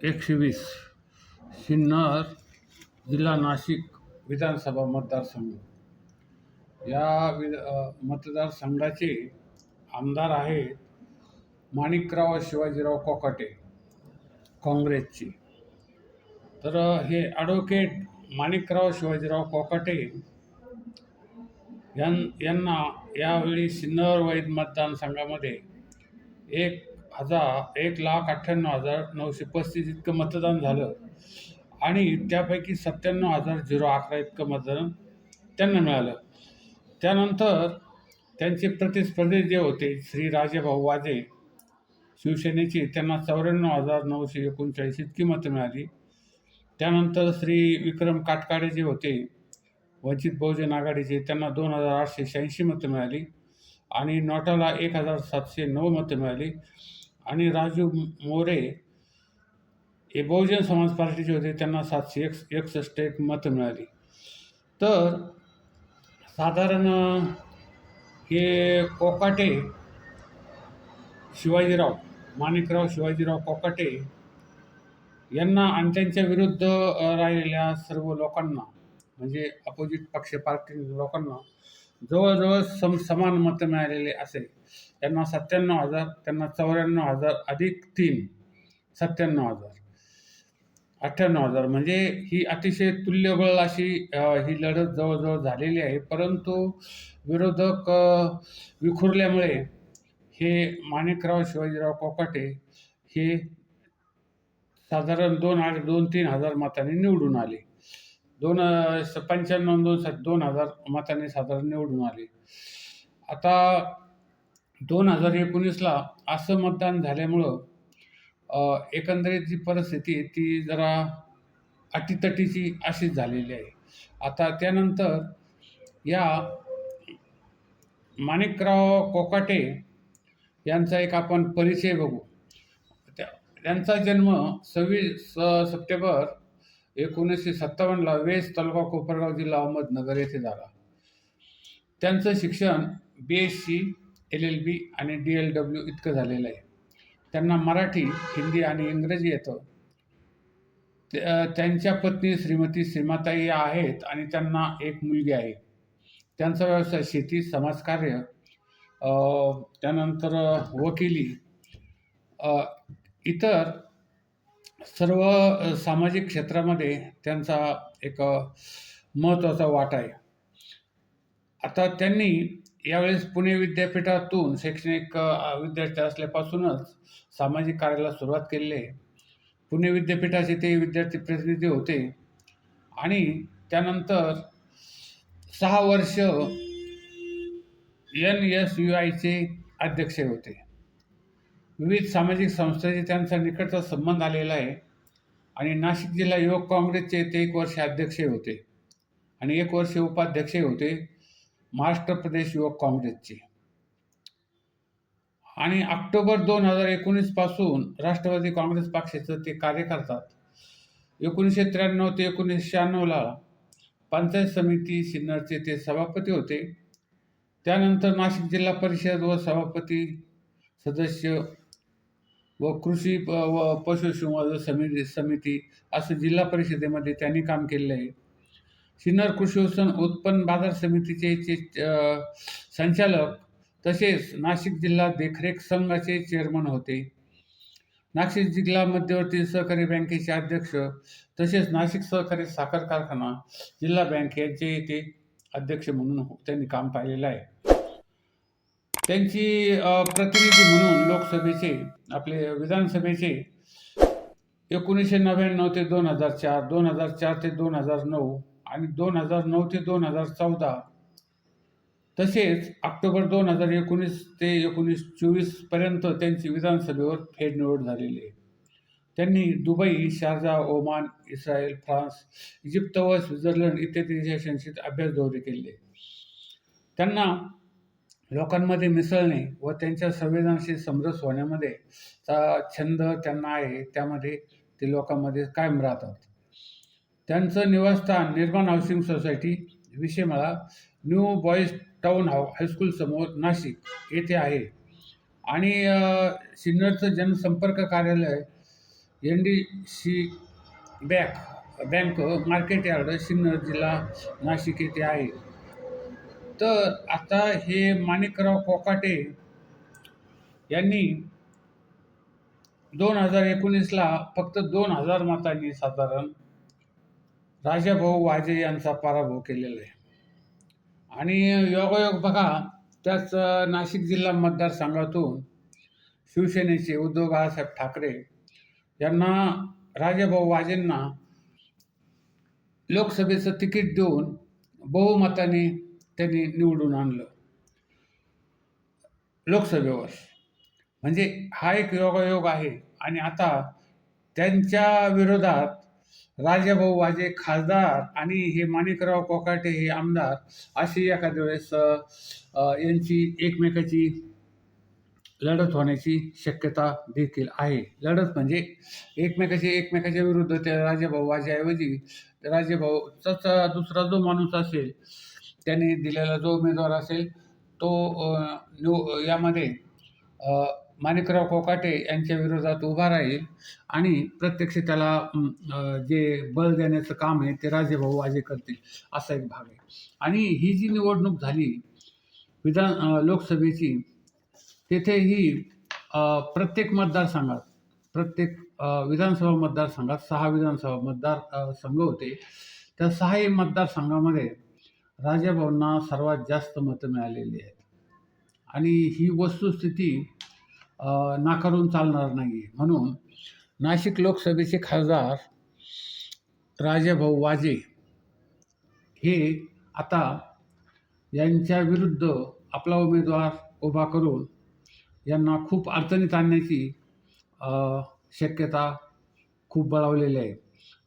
एकशे वीस सिन्नर जिल्हा नाशिक विधानसभा मतदारसंघ. या वि मतदारसंघाचे आमदार आहेत माणिकराव शिवाजीराव कोकाटे काँग्रेसचे. तर हे ॲडव्होकेट माणिकराव शिवाजीराव कोकाटे यां यांना यावेळी सिन्नर वैद मतदारसंघामध्ये एक हजार एक लाख अठ्ठ्याण्णव हजार नऊशे पस्तीस इतकं मतदान झालं. आणि त्यापैकी सत्त्याण्णव हजार झिरो अकरा इतकं मतदान त्यांना मिळालं. त्यानंतर त्यांचे प्रतिस्पर्धी जे होते श्री राजेभाऊ वाजे शिवसेनेची त्यांना चौऱ्याण्णव हजार नऊशे एकोणचाळीस इतकी मतं मिळाली. त्यानंतर श्री विक्रम काटकाडे जे होते वंचित बहुजन आघाडीचे त्यांना दोन हजार आठशे शहाऐंशी मतं मिळाली. आणि नोटाला एक हजार सातशे नऊ मतं मिळाली. आणि राजू मोरे हे बहुजन समाज पार्टीचे होते. त्यांना सातशे एक एकसष्ट एक मतं मिळाली. तर साधारण हे कोकाटे शिवाजीराव माणिकराव शिवाजीराव कोकाटे यांना आणि त्यांच्या विरुद्ध राहिलेल्या सर्व लोकांना म्हणजे अपोजिट पक्ष पार्टी लोकांना जवळजवळ सम समान मतं मिळालेले असेल. त्यांना सत्त्याण्णव हजार त्यांना चौऱ्याण्णव हजार अधिक तीन सत्त्याण्णव हजार. अठ्ठ्याण्णव हजार. म्हणजे ही अतिशय तुल्यबळ अशी ही लढत जवळजवळ झालेली आहे. परंतु विरोधक विखुरल्यामुळे हे माणिकराव शिवाजीराव कोकाटे हे साधारण दोन आठ दोन तीन हजार मतांनी निवडून आले. दोन स- पंच्याण्णव दोन सा दोन हजार मतांनी साधारण निवडून आले. आता दोन हजार एकोणीसला असं मतदान झाल्यामुळं एकंदरीत जी परिस्थिती आहे ती जरा अटीतटीची अशीच झालेली आहे. आता त्यानंतर या माणिकराव कोकाटे यांचा एक आपण परिचय बघू. त्या त्यांचा जन्म सव्वीस स- सप्टेंबर एकोणीसशे सत्तावन्नला वेस तालुका कोपरगाव जिल्हा अहमदनगर येथे झाला. त्यांचं शिक्षण B S C L L B आणि डी एल डब्ल्यू इतकं झालेलं आहे. त्यांना मराठी हिंदी आणि इंग्रजी येतं. त्यांच्या पत्नी श्रीमती श्रीमाताई आहेत आणि त्यांना एक मुलगी आहे. त्यांचा व्यवसाय शेती समाजकार्य त्यानंतर वकिली इतर सर्व सामाजिक क्षेत्रामध्ये त्यांचा एक महत्त्वाचा वाटा आहे. आता त्यांनी यावेळेस पुणे विद्यापीठातून शैक्षणिक विद्यार्थी असल्यापासूनच सामाजिक कार्याला सुरुवात केलेली आहे. पुणे विद्यापीठाचे ते विद्यार्थी प्रतिनिधी होते. आणि त्यानंतर सहा वर्ष एन एस यू आयचे अध्यक्ष होते. विविध सामाजिक संस्थांशी त्यांचा निकटचा संबंध आलेला आहे. आणि नाशिक जिल्हा युवक काँग्रेसचे ते एक वर्ष अध्यक्ष होते. आणि एक वर्ष उपाध्यक्षही होते. महाराष्ट्र प्रदेश युवक काँग्रेसचे. आणि ऑक्टोबर दोन हजार एकोणीसपासून राष्ट्रवादी काँग्रेस पक्षाचं ते कार्य करतात एकोणीसशे त्र्याण्णव ते एकोणीसशे शहाण्णवला पंचायत समिती सिन्नरचे ते सभापती होते. त्यानंतर नाशिक जिल्हा परिषद व सभापती सदस्य व कृषी प- व पशुसंवर्धन समिती समिती असं जिल्हा परिषदेमध्ये त्यांनी काम केलेलं आहे. सिन्नर कृषी उत्पन्न उत्पन्न बाजार समितीचे चे संचालक तसेच नाशिक जिल्हा देखरेख संघाचे चेअरमन होते. नाशिक जिल्हा मध्यवर्ती सहकारी बँकेचे अध्यक्ष तसेच नाशिक सहकारी साखर कारखाना जिल्हा बँक यांचे ते अध्यक्ष म्हणून त्यांनी काम पाहिलेलं आहे. त्यांची प्रतिनिधी म्हणून लोकसभेचे आपले विधानसभेचे एकोणीसशे नव्याण्णव ते दोन हजार चार दोन हजार चार ते दोन हजार नऊ आणि दोन हजार नऊ ते दोन हजार चौदा तसेच ऑक्टोबर दोन हजार एकोणीस ते एकोणीस चोवीसपर्यंत त्यांची विधानसभेवर फेरनिवड झालेली आहे. त्यांनी Dubai Sharjah Oman Israel France Egypt व स्वित्झर्लंड इत्यादी देशांशी अभ्यास दौरे केले. त्यांना लोकांमध्ये मिसळणे व त्यांच्या संवेदनाशी समरस होण्यामध्ये चा छंद त्यांना आहे त्यामध्ये ते लोकांमध्ये कायम राहतात. त्यांचं निवासस्थान निर्माण हाऊसिंग सोसायटी विषयमळा न्यू बॉईज टाऊन हाऊ हायस्कूल समोर नाशिक येथे आहे. आणि सिन्नरचं जनसंपर्क कार्यालय N D C bank bank market yard Sinnar जिल्हा नाशिक येथे आहे. तर आता हे माणिकराव कोकाटे यांनी दोन हजार एकोणीसला फक्त दोन हजार मतांनी साधारण राजाभाऊ वाजे यांचा पराभव केलेला आहे. आणि योगायोग बघा त्याच नाशिक जिल्हा मतदारसंघातून शिवसेनेचे उद्धव बाळासाहेब ठाकरे यांना राजाभाऊ वाजेंना लोकसभेचं तिकीट देऊन बहुमताने त्यांनी निवडून आणलं. लोकसभेवर. म्हणजे हा एक योगायोग आहे. आणि आता त्यांच्या विरोधात राजाभाऊ वाजे खासदार आणि हे माणिकराव कोकाटे हे आमदार अशी एखाद्या वेळेस यांची एकमेकाची लढत होण्याची शक्यता देखील आहे. लढत म्हणजे एकमेकाची एकमेकाच्या विरुद्ध त्या राजाभाऊ वाजेऐवजी राजेभाऊचाच दुसरा जो माणूस असेल त्याने दिलेला जो उमेदवार असेल तो न्यू निव यामध्ये माणिकराव कोकाटे यांच्या विरोधात उभा राहील आणि प्रत्यक्ष त्याला जे बळ देण्याचं काम आहे ते राजेभाऊ वाजे करतील असा एक भाग आहे. आणि ही जी निवडणूक झाली विधान लोकसभेची तेथेही प्रत्येक मतदारसंघात प्रत्येक विधानसभा मतदारसंघात सहा विधानसभा मतदार संघ होते. त्या सहाही मतदारसंघामध्ये राजाभाऊंना सर्वात जास्त मतं मिळालेली आहेत. आणि ही वस्तुस्थिती नाकारून चालणार नाही म्हणून नाशिक लोकसभेचे खासदार राजाभाऊ वाजे हे आता यांच्या विरुद्ध आपला उमेदवार उभा करून यांना खूप अडचणीत आणण्याची शक्यता खूप बळावलेली आहे.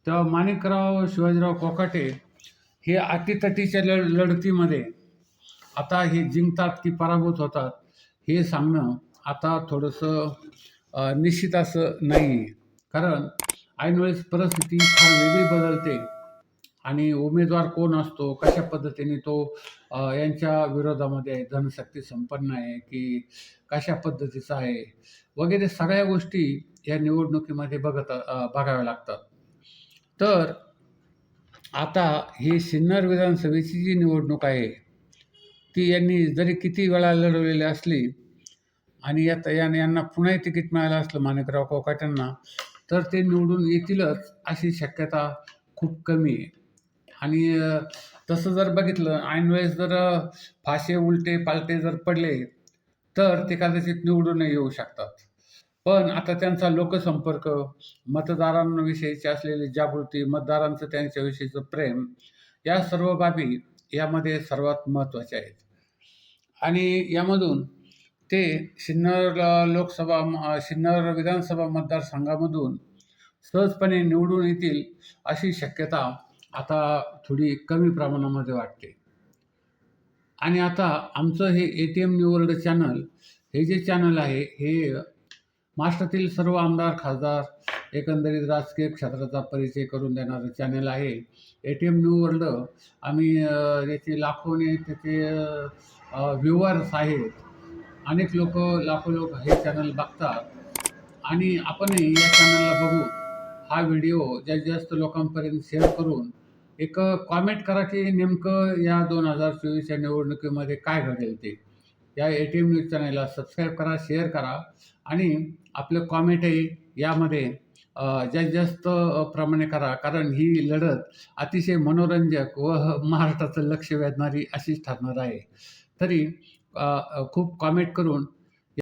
तेव्हा माणिकराव शिवाजीराव कोकाटे हे अटीतटीच्या लढ लढतीमध्ये आता हे जिंकतात की पराभूत होतात हे सांगणं आता थोडंसं निश्चित असं नाही आहे कारण ऐनवेळेस परिस्थिती फार वेगळी बदलते. आणि उमेदवार कोण असतो कशा पद्धतीने तो यांच्या विरोधामध्ये आहे धनशक्ती संपन्न आहे की कशा पद्धतीचा आहे वगैरे सगळ्या गोष्टी या निवडणुकीमध्ये बघत बघाव्या लागतात. तर आता ही सिन्नर विधानसभेची जी निवडणूक आहे ती यांनी जरी किती वेळा लढवलेली असली आणि यात याने यांना पुन्हा तिकीट मिळालं असलं माणिकराव कोकाट्यांना तर ते निवडून येतीलच अशी शक्यता खूप कमी आहे. आणि तसं जर बघितलं ऐनवेळेस जर फाशे उलटे पालटे जर पडले तर ते कदाचित निवडून येऊ शकतात. पण आता त्यांचा लोकसंपर्क मतदारांविषयीची असलेली जागृती मतदारांचं त्यांच्याविषयीचं प्रेम या सर्व बाबी यामध्ये सर्वात महत्त्वाच्या आहेत. आणि यामधून ते सिन्नर लोकसभा सिन्नर विधानसभा मतदारसंघामधून सहजपणे निवडून येतील अशी शक्यता आता थोडी कमी प्रमाणामध्ये वाटते. आणि आता आमचं हे A T M new channel हे जे चॅनल आहे हे महाराष्ट्रातील सर्व आमदार खासदार एकंदरीत राजकीय क्षेत्राचा परिचय करून देणारं चॅनल आहे. A T M new world आम्ही अ, याचे लाखोने त्याचे व्ह्युअर्स आहेत. अनेक लोक लाखो लोक हे चॅनल बघतात. आणि आपणही या चॅनलला बघू हा व्हिडिओ जास्तीत जास्त लोकांपर्यंत शेअर करून एक कॉमेंट करा की नेमकं या दोन हजार चोवीसच्या निवडणुकीमध्ये काय घडेल ते. या ए टी एम न्यूज चॅनलला सबस्क्राईब करा शेअर करा आणि आपलं कॉमेंटही यामध्ये अ, जास्तीत जास्त प्रमाणे करा. कारण ही लढत अतिशय मनोरंजक व महाराष्ट्राचं लक्ष वेधणारी अशीच ठरणार आहे. तरी खूप कॉमेंट करून